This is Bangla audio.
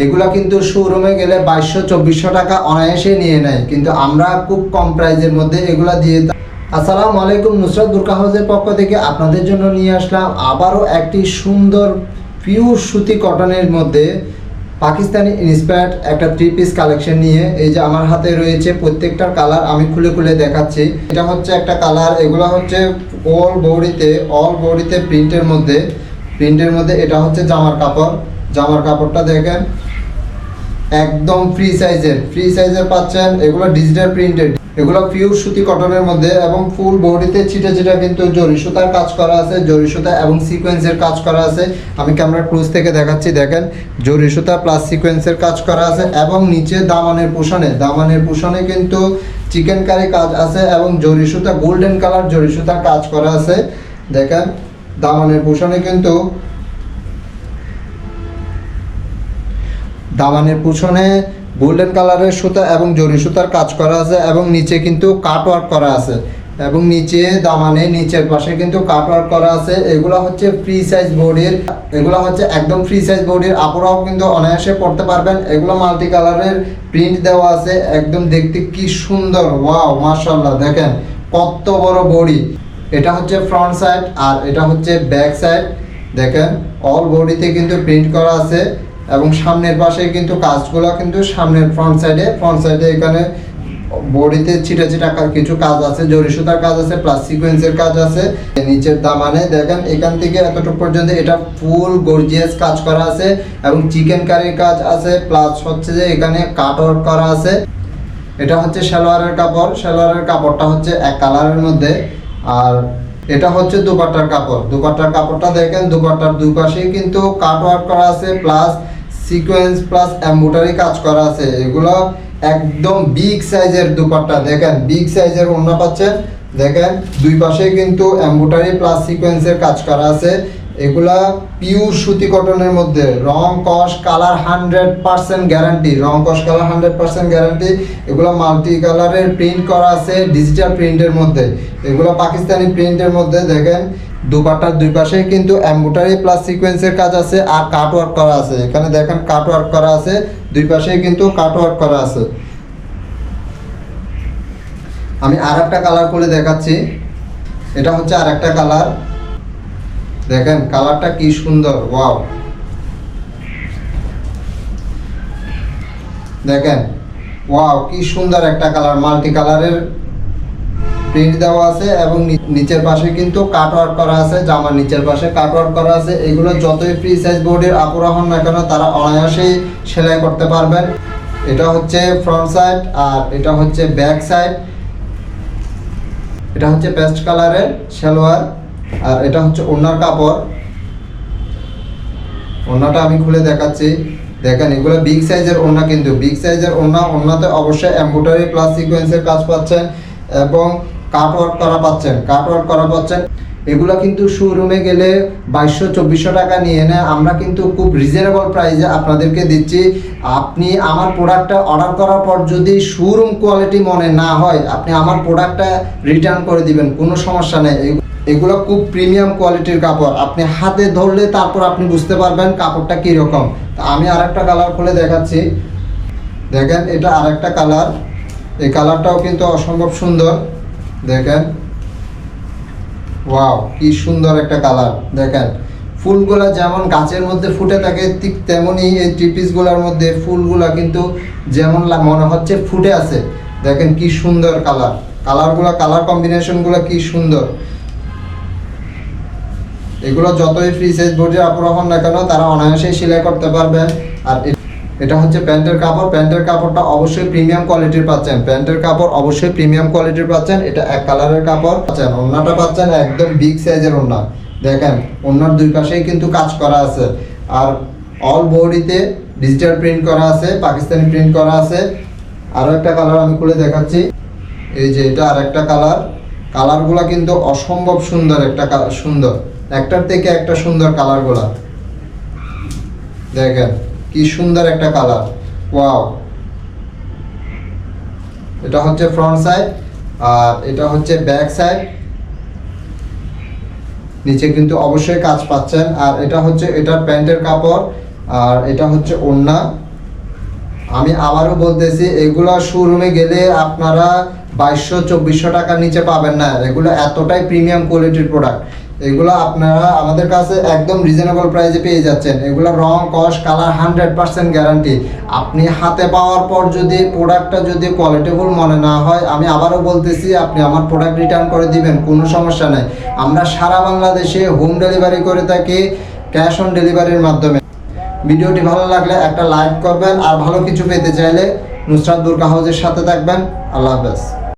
এগুলা কিন্তু শোরুমে গেলে বাইশশো, চব্বিশশো টাকা অনায়াসে নিয়ে নেয়। কিন্তু আমরা খুব কম প্রাইজের মধ্যে এগুলা দিয়ে। আসসালামু আলাইকুম, নুসরাত দুর্গা হাউসের পক্ষ থেকে আপনাদের জন্য নিয়ে আসলাম আবারও একটি সুন্দর পিওর সুতি কটনের মধ্যে পাকিস্তানি ইন্সপায়ার্ড একটা থ্রি পিস কালেকশন নিয়ে। এই যে আমার হাতে রয়েছে প্রত্যেকটার কালার আমি খুলে খুলে দেখাচ্ছি। এটা হচ্ছে একটা কালার এগুলো হচ্ছে অল বৌড়িতে অল বৌড়িতে প্রিন্টের মধ্যে। প্রিন্টের মধ্যে এটা হচ্ছে জামার কাপড়। জামার কাপড়টা দেখেন, একদম ফ্রি সাইজের ফ্রি সাইজের পাচ্ছেন, এগুলো ডিজিটাল প্রিন্টেড এগুলো পিওর সুতি কটনের মধ্যে এবং ফুল বডিতে ছিটে ছিটা কিন্তু জরি সুতার কাজ করা আছে, জরি সুতা এবং সিকোয়েন্সের কাজ করা আছে। আমি ক্যামেরা ক্রুজ থেকে দেখাচ্ছি, দেখেন, জরি সুতা প্লাস সিকোয়েন্সের কাজ করা আছে এবং নিচে দামানের পোষণে দামানের পোষণে কিন্তু চিকেন কারি কাজ আছে এবং জরি সুতা গোল্ডেন কালার জরি সুতার কাজ করা আছে। দেখেন, দামানের পোষণে কিন্তু দামানের পিছনে গোল্ডেন কালারের সুতা এবং জরি সুতার কাজ করা আছে এবং নিচে কিন্তু কাট ওয়ার্ক করা আছে এবং নিচে দামানে নিচের পাশে কিন্তু কাট ওয়ার্ক করা আছে। এগুলো হচ্ছে ফ্রি সাইজ বডির এগুলো হচ্ছে একদম ফ্রি সাইজ বডির আপুরাও কিন্তু অনায়াসে পড়তে পারবেন। এগুলো মাল্টি কালারের প্রিন্ট দেওয়া আছে। একদম দেখতে কি সুন্দর। ওয়াও মাশাআল্লাহ, দেখেন কত বড় বডি এটা হচ্ছে ফ্রন্ট সাইড আর এটা হচ্ছে ব্যাক সাইড দেখেন অল বডিতে কিন্তু প্রিন্ট করা আছে। এবং সামনের পাশে কিন্তু কাজগুলো কিন্তু সামনের ফ্রন্ট সাইডে ফ্রন্ট সাইডে এখানে বডিতে ছিটা ছিটা কিছু কাজ আছে, জরি সুতার কাজ আছে প্লাস সিকোয়েন্সের কাজ আছে। নিচের দামানে দেখেন, এখান থেকে এতটুকু পর্যন্ত এটা ফুল গর্জিয়াস কাজ করা আছে এবং চিকেন কারির কাজ আছে প্লাস হচ্ছে যে এখানে কাট ওয়ার্ক করা আছে। এটা হচ্ছে সালোয়ারের কাপড়, সালোয়ারের কাপড়টা হচ্ছে এক কালারের মধ্যে। আর এটা হচ্ছে দুপাট্টার কাপড়। দুপাট্টার কাপড়টা দেখেন, দুপাট্টার দুই পাশেই কিন্তু কাট ওয়ার্ক করা আছে প্লাস সিকোয়েন্স প্লাস এম্বোটারি কাজ করা আছে। এগুলো একদম বিগ সাইজের দুপাট্টা। দেখেন বিগ সাইজের অন্য পাচ্ছেন। দেখেন, দুই পাশে কিন্তু এম্বোটারি প্লাস সিকোয়েন্সের কাজ করা আছে। এগুলা পিওর সুতি কটনের মধ্যে। রং কস কালার হান্ড্রেড পার্সেন্ট গ্যারান্টি রং কস কালার হান্ড্রেড পার্সেন্ট গ্যারান্টি এগুলো মাল্টি কালারের প্রিন্ট করা আছে ডিজিটাল প্রিন্টের মধ্যে। এগুলো পাকিস্তানি প্রিন্টের মধ্যে, দেখেন দুপাটার দুই পাশে কিন্তু এম্বোটারি প্লাস সিকোয়েন্সের কাজ আছে আর কাট ওয়ার্ক করা আছে। এখানে দেখেন কাট ওয়ার্ক করা আছে, দুই পাশেই কিন্তু কাট ওয়ার্ক করা আছে। আমি আর একটা কালার করে দেখাচ্ছি। এটা হচ্ছে আর একটা কালার দেখেন কালারটা কি সুন্দর, ওয়াও। দেখেন, ওয়াও, কি সুন্দর একটা কালার মাল্টি কালারের প্রিন্ট দেওয়া আছে এবং নিচের পাশে কিন্তু কাট ওয়ার্ক করা আছে, জামার নিচের পাশে কাট ওয়ার্ক করা আছে। এগুলো যতই ফ্রি সাইজ বোর্ডের আপুরা হন না কেন, তারা অনায়াসেই সেলাই করতে পারবেন। এটা হচ্ছে ফ্রন্ট সাইড আর এটা হচ্ছে ব্যাক সাইড এটা হচ্ছে পেস্ট কালারের সালোয়ার। আর এটা হচ্ছে ওড়নার কাপড়। ওড়নাটা আমি খুলে দেখাচ্ছি। দেখেন, এগুলো বিগ সাইজের ওড়না কিন্তু। বিগ সাইজের ওড়না, ওড়নাতে অবশ্যই এম্বোটারি প্লাস সিকোয়েন্সের কাজ পাচ্ছেন এবং কাট ওয়ার্ক করা পাচ্ছেন। কাট ওয়ার্ক করা পাচ্ছেন। এগুলো কিন্তু শোরুমে গেলে বাইশশো, চব্বিশশো টাকা নিয়ে নেয় আমরা কিন্তু খুব রিজনেবল প্রাইসে আপনাদেরকে দিচ্ছি। আপনি আমার প্রোডাক্টটা অর্ডার করার পর যদি শোরুম কোয়ালিটি মনে না হয়, আপনি আমার প্রোডাক্টটা রিটার্ন করে দিবেন, কোনো সমস্যা নেই। এগুলো খুব প্রিমিয়াম কোয়ালিটির কাপড়। আপনি হাতে ধরলে তারপর আপনি বুঝতে পারবেন কাপড়টা কীরকম। আমি আরেকটা কালার খুলে দেখাচ্ছি। দেখেন, এটা আরেকটা কালার এই কালারটাও কিন্তু অসম্ভব সুন্দর। দেখেন। ওয়াও কি সুন্দর একটা কালার দেখেন, ফুলগুলা যেমন গাছের মধ্যে ফুটে থাকে, ঠিক তেমনই এই ত্রিপিসগুলোর মধ্যে ফুলগুলা কিন্তু যেমন মনে হচ্ছে ফুটে আছে। দেখেন, কি সুন্দর কালার কালারগুলো কালার কম্বিনেশনগুলো কি সুন্দর। এগুলো যতই ফ্রি সাইজ বোর্ডের আপুরা হন না কেন, তারা অনায়াসেই সেলাই করতে পারবেন আর এটা হচ্ছে প্যান্টের কাপড়। প্যান্টের কাপড়টা অবশ্যই প্রিমিয়াম কোয়ালিটির পাচ্ছেন। প্যান্টের কাপড় অবশ্যই প্রিমিয়াম কোয়ালিটির পাচ্ছেন। এটা এক কালারের কাপড় পাচ্ছেন। ওড়নাটা পাচ্ছেন একদম বিগ সাইজের ওড়না দেখেন ওড়নার দুই পাশেই কিন্তু কাজ করা আছে। আর অল বডিতে ডিজিটাল প্রিন্ট করা আছে, পাকিস্তানি প্রিন্ট করা আছে। আরও একটা কালার আমি খুলে দেখাচ্ছি। এই যে এটা আর একটা কালার কালারগুলো কিন্তু অসম্ভব সুন্দর একটা সুন্দর। একটার থেকে একটা সুন্দর কালারগুলা দেখেন, কি সুন্দর একটা কালার ওয়াও এটা হচ্ছে ফ্রন্ট সাইড আর এটা হচ্ছে ব্যাক সাইড নিচে কিন্তু অবশ্যই কাজ পাচ্ছেন। আর এটা হচ্ছে, এটার প্যান্টের কাপড়, আর এটা হচ্ছে ওড়না। আমি আবারও বলতেছি, এগুলো শোরুমে গেলে আপনারা বাইশশো, চব্বিশশো টাকার নিচে পাবেন না। এগুলো এতটাই প্রিমিয়াম কোয়ালিটির প্রোডাক্ট এগুলো আপনারা আমাদের কাছে একদম রিজনেবল প্রাইসে পেয়ে যাচ্ছেন। এগুলো রং, কস কালার হান্ড্রেড পার্সেন্ট গ্যারান্টি আপনি হাতে পাওয়ার পর যদি প্রোডাক্টটা যদি কোয়ালিটিফুল মনে না হয়, আমি আবারও বলতেছি, আপনি আমার প্রোডাক্ট রিটার্ন করে দিবেন, কোনো সমস্যা নেই। আমরা সারা বাংলাদেশে হোম ডেলিভারি করে থাকি ক্যাশ অন ডেলিভারির মাধ্যমে। ভিডিওটি ভালো লাগলে একটা লাইক করবেন, আর ভালো কিছু পেতে চাইলে নুসরাত দুর্গা হাউজের সাথে থাকবেন। আল্লাহ হাফেজ।